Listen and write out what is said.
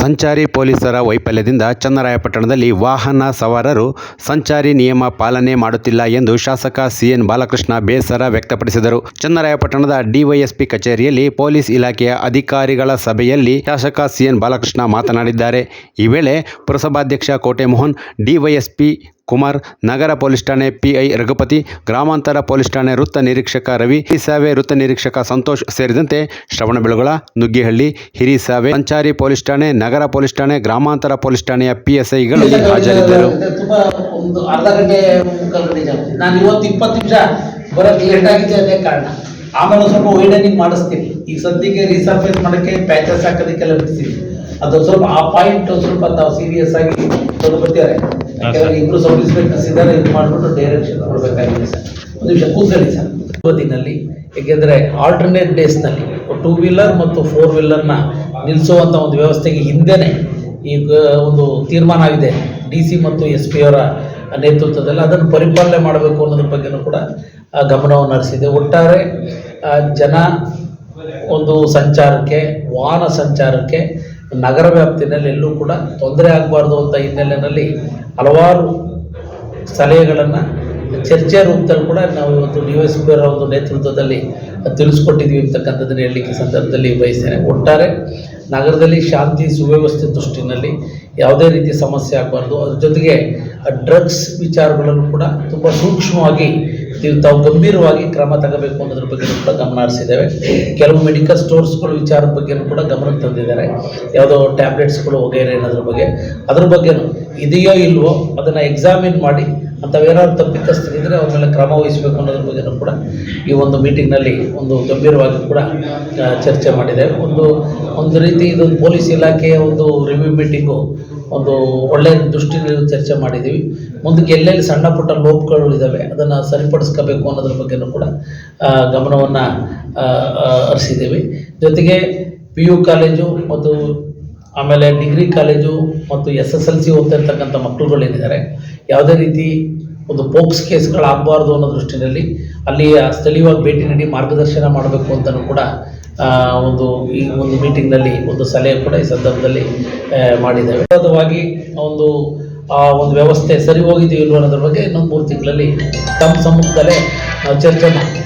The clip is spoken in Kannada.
ಸಂಚಾರಿ ಪೊಲೀಸರ ವೈಫಲ್ಯದಿಂದ ಚನ್ನರಾಯಪಟ್ಟಣದಲ್ಲಿ ವಾಹನ ಸವಾರರು ಸಂಚಾರಿ ನಿಯಮ ಪಾಲನೆ ಮಾಡುತ್ತಿಲ್ಲ ಎಂದು ಶಾಸಕ ಸಿಎನ್ ಬಾಲಕೃಷ್ಣ ಬೇಸರ ವ್ಯಕ್ತಪಡಿಸಿದರು. ಚನ್ನರಾಯಪಟ್ಟಣದ ಡಿವೈಎಸ್ಪಿ ಕಚೇರಿಯಲ್ಲಿ ಪೊಲೀಸ್ ಇಲಾಖೆಯ ಅಧಿಕಾರಿಗಳ ಸಭೆಯಲ್ಲಿ ಶಾಸಕ ಸಿಎನ್ ಬಾಲಕೃಷ್ಣ ಮಾತನಾಡಿದ್ದಾರೆ. ಈ ವೇಳೆ ಪುರಸಭಾಧ್ಯಕ್ಷ ಕೋಟೆ ಮೋಹನ್ ಡಿವೈಎಸ್ಪಿ ಕುಮಾರ್, ನಗರ ಪೊಲೀಸ್ ಠಾಣೆ ಪಿಐ ರಘುಪತಿ, ಗ್ರಾಮಾಂತರ ಪೊಲೀಸ್ ಠಾಣೆ ವೃತ್ತ ನಿರೀಕ್ಷಕ ರವಿ ಹಿರಿಸಾವೆ ವೃತ್ತ ನಿರೀಕ್ಷಕ ಸಂತೋಷ್ ಸೇರಿದಂತೆ ಶ್ರವಣಬೆಳಗೊಳ ನುಗ್ಗಿಹಳ್ಳಿ ಹಿರಿಸಾವೆ ಸಂಚಾರಿ ಪೊಲೀಸ್ ಠಾಣೆ, ನಗರ ಪೊಲೀಸ್ ಠಾಣೆ, ಗ್ರಾಮಾಂತರ ಪೊಲೀಸ್ ಠಾಣೆಯ ಪಿಎಸ್ಐಗಳು ಹಾಜರಿದ್ದರು. ನಾನು ಇವತ್ತು ಆಮೇಲೆ ಸ್ವಲ್ಪ ವೈಡನಿಂಗ್ ಮಾಡಿಸ್ತೀನಿ. ಈ ಸದ್ಯಕ್ಕೆ ರಿಸರ್ಫೇಸ್ ಮಾಡೋಕ್ಕೆ ಪ್ಯಾಚಸ್ ಹಾಕೋದಕ್ಕೆಲ್ಲ ಬಿಡ್ತೀನಿ. ಅದು ಸ್ವಲ್ಪ ಆ ಪಾಯಿಂಟ್ ಸ್ವಲ್ಪ ತಾವು ಸೀರಿಯಸ್ ಆಗಿ ಬರ್ತಿದ್ದಾರೆ ಯಾಕಂದ್ರೆ ಇಬ್ರು ಸಬ್ ಇನ್ಸ್ಪೆಕ್ಟರ್ಸ್ ಇದ್ದಾರೆ ಇದು ಮಾಡ್ಬಿಟ್ಟು ಡೈರೆಕ್ಷನ್ ಕೊಡಬೇಕಾಗಿದೆ ಸರ್. ಒಂದು ನಿಮಿಷ ಕೂಸಲಿ ಸರ್. ಇವತ್ತಿನಲ್ಲಿ ಏಕೆಂದರೆ ಆಲ್ಟರ್ನೇಟ್ ಡೇಸ್ನಲ್ಲಿ ಟೂ ವೀಲರ್ ಮತ್ತು ಫೋರ್ ವೀಲರ್ನ ನಿಲ್ಲಿಸುವಂಥ ಒಂದು ವ್ಯವಸ್ಥೆಗೆ ಹಿಂದೆನೇ ಈಗ ಒಂದು ತೀರ್ಮಾನ ಆಗಿದೆ. ಡಿ ಸಿ ಮತ್ತು ಎಸ್ ಪಿ ಅವರ ನೇತೃತ್ವದಲ್ಲಿ ಅದನ್ನು ಪರಿಪಾಲನೆ ಮಾಡಬೇಕು ಅನ್ನೋದ್ರ ಬಗ್ಗೆನೂ ಕೂಡ ಆ, ಗಮನವನ್ನು ನಡೆಸಿದೆ ಒಟ್ಟಾರೆ ಆ, ಜನ ಒಂದು ಸಂಚಾರಕ್ಕೆ ವಾಹನ ಸಂಚಾರಕ್ಕೆ ನಗರ ವ್ಯಾಪ್ತಿಯಲ್ಲಿ ಎಲ್ಲೂ ಕೂಡ ತೊಂದರೆ ಆಗಬಾರ್ದು ಅಂತ ಹಿನ್ನೆಲೆಯಲ್ಲಿ ಹಲವಾರು ಸಲಹೆಗಳನ್ನು ಚರ್ಚೆ ರೂಪದಲ್ಲಿ ಕೂಡ ನಾವು ಇವತ್ತು ಡಿ ಅವರ ಒಂದು ನೇತೃತ್ವದಲ್ಲಿ ತಿಳಿಸ್ಕೊಟ್ಟಿದ್ವಿ ಅಂತಕ್ಕಂಥದ್ದನ್ನು ಹೇಳಲಿಕ್ಕೆ ಸಂದರ್ಭದಲ್ಲಿ ಬಯಸ್ತೇನೆ. ಒಟ್ಟಾರೆ ನಗರದಲ್ಲಿ ಶಾಂತಿ ಸುವ್ಯವಸ್ಥೆ ದೃಷ್ಟಿನಲ್ಲಿ ಯಾವುದೇ ರೀತಿ ಸಮಸ್ಯೆ ಆಗಬಾರ್ದು. ಅದ್ರ ಜೊತೆಗೆ ಡ್ರಗ್ಸ್ ವಿಚಾರಗಳನ್ನು ಕೂಡ ತುಂಬ ಸೂಕ್ಷ್ಮವಾಗಿ ತಾವು ಗಂಭೀರವಾಗಿ ಕ್ರಮ ತಗೋಬೇಕು ಅನ್ನೋದ್ರ ಬಗ್ಗೆ ಕೂಡ ಗಮನ ಹರಿಸಿದ್ದೇವೆ. ಕೆಲವು ಮೆಡಿಕಲ್ ಸ್ಟೋರ್ಸ್ಗಳ ವಿಚಾರದ ಬಗ್ಗೆನೂ ಕೂಡ ಗಮನ ತಂದಿದ್ದಾರೆ. ಯಾವುದೋ ಟ್ಯಾಬ್ಲೆಟ್ಸ್ಗಳು ವಗೇರೆ ಅನ್ನೋದ್ರ ಬಗ್ಗೆ. ಅದ್ರ ಬಗ್ಗೆನೂ ಇದೆಯೋ ಇಲ್ವೋ ಅದನ್ನು ಎಕ್ಸಾಮಿನ್ ಮಾಡಿ ಅಂಥವೇನಾದ್ರು ತಪ್ಪಿತಸ್ಥರಿದ್ದರೆ ಅವ್ರ ಮೇಲೆ ಕ್ರಮ ವಹಿಸಬೇಕು ಅನ್ನೋದ್ರ ಬಗ್ಗೆನೂ ಕೂಡ ಈ ಒಂದು ಮೀಟಿಂಗ್ನಲ್ಲಿ ಒಂದು ಗಂಭೀರವಾಗಿ ಕೂಡ ಚರ್ಚೆ ಮಾಡಿದೆ. ಒಂದು ಒಂದು ರೀತಿ ಇದೊಂದು ಪೊಲೀಸ್ ಇಲಾಖೆಯ ಒಂದು ರಿವ್ಯೂ ಮೀಟಿಂಗು ಒಂದು ಒಳ್ಳೆಯ ದೃಷ್ಟಿಯಲ್ಲಿ ಚರ್ಚೆ ಮಾಡಿದ್ದೀವಿ ಮುಂದಕ್ಕೆ ಎಲ್ಲೆಲ್ಲಿ ಸಣ್ಣ ಪುಟ್ಟ ಲೋಪಗಳು ಇದ್ದಾವೆ ಅದನ್ನು ಸರಿಪಡಿಸ್ಕೋಬೇಕು ಅನ್ನೋದ್ರ ಬಗ್ಗೆನೂ ಕೂಡ ಗಮನವನ್ನು ಹರಿಸಿದ್ದೀವಿ ಜೊತೆಗೆ ಪಿ ಯು ಕಾಲೇಜು ಮತ್ತು ಆಮೇಲೆ ಡಿಗ್ರಿ ಕಾಲೇಜು ಮತ್ತು ಎಸ್ ಎಸ್ ಎಲ್ ಸಿ ಓದ್ತಿರ್ತಕ್ಕಂಥ ಮಕ್ಕಳುಗಳೇನಿದ್ದಾರೆ ಯಾವುದೇ ರೀತಿ ಒಂದು ಪೋಕ್ಸ್ ಕೇಸ್ಗಳಾಗಬಾರ್ದು ಅನ್ನೋ ದೃಷ್ಟಿನಲ್ಲಿ ಅಲ್ಲಿ ಸ್ಥಳೀಯವಾಗಿ ಭೇಟಿ ನೀಡಿ ಮಾರ್ಗದರ್ಶನ ಮಾಡಬೇಕು ಅಂತಲೂ ಕೂಡ ಒಂದು ಈ ಒಂದು ಮೀಟಿಂಗ್ನಲ್ಲಿ ಒಂದು ಸಲಹೆ ಕೂಡ ಈ ಸಂದರ್ಭದಲ್ಲಿ ಮಾಡಿದ್ದೇವೆ. ವಿರೋಧವಾಗಿ ಒಂದು, ಆ, ಒಂದು ವ್ಯವಸ್ಥೆ ಸರಿ ಹೋಗಿದೆಯೋ ಅನ್ನೋದ್ರ ಬಗ್ಗೆ ಇನ್ನೊಂದು ಮೂರು ತಿಂಗಳಲ್ಲಿ ತಮ್ಮ ಸಮ್ಮುಖದಲ್ಲೇ ಚರ್ಚೆ ಮಾಡ್ತೀವಿ.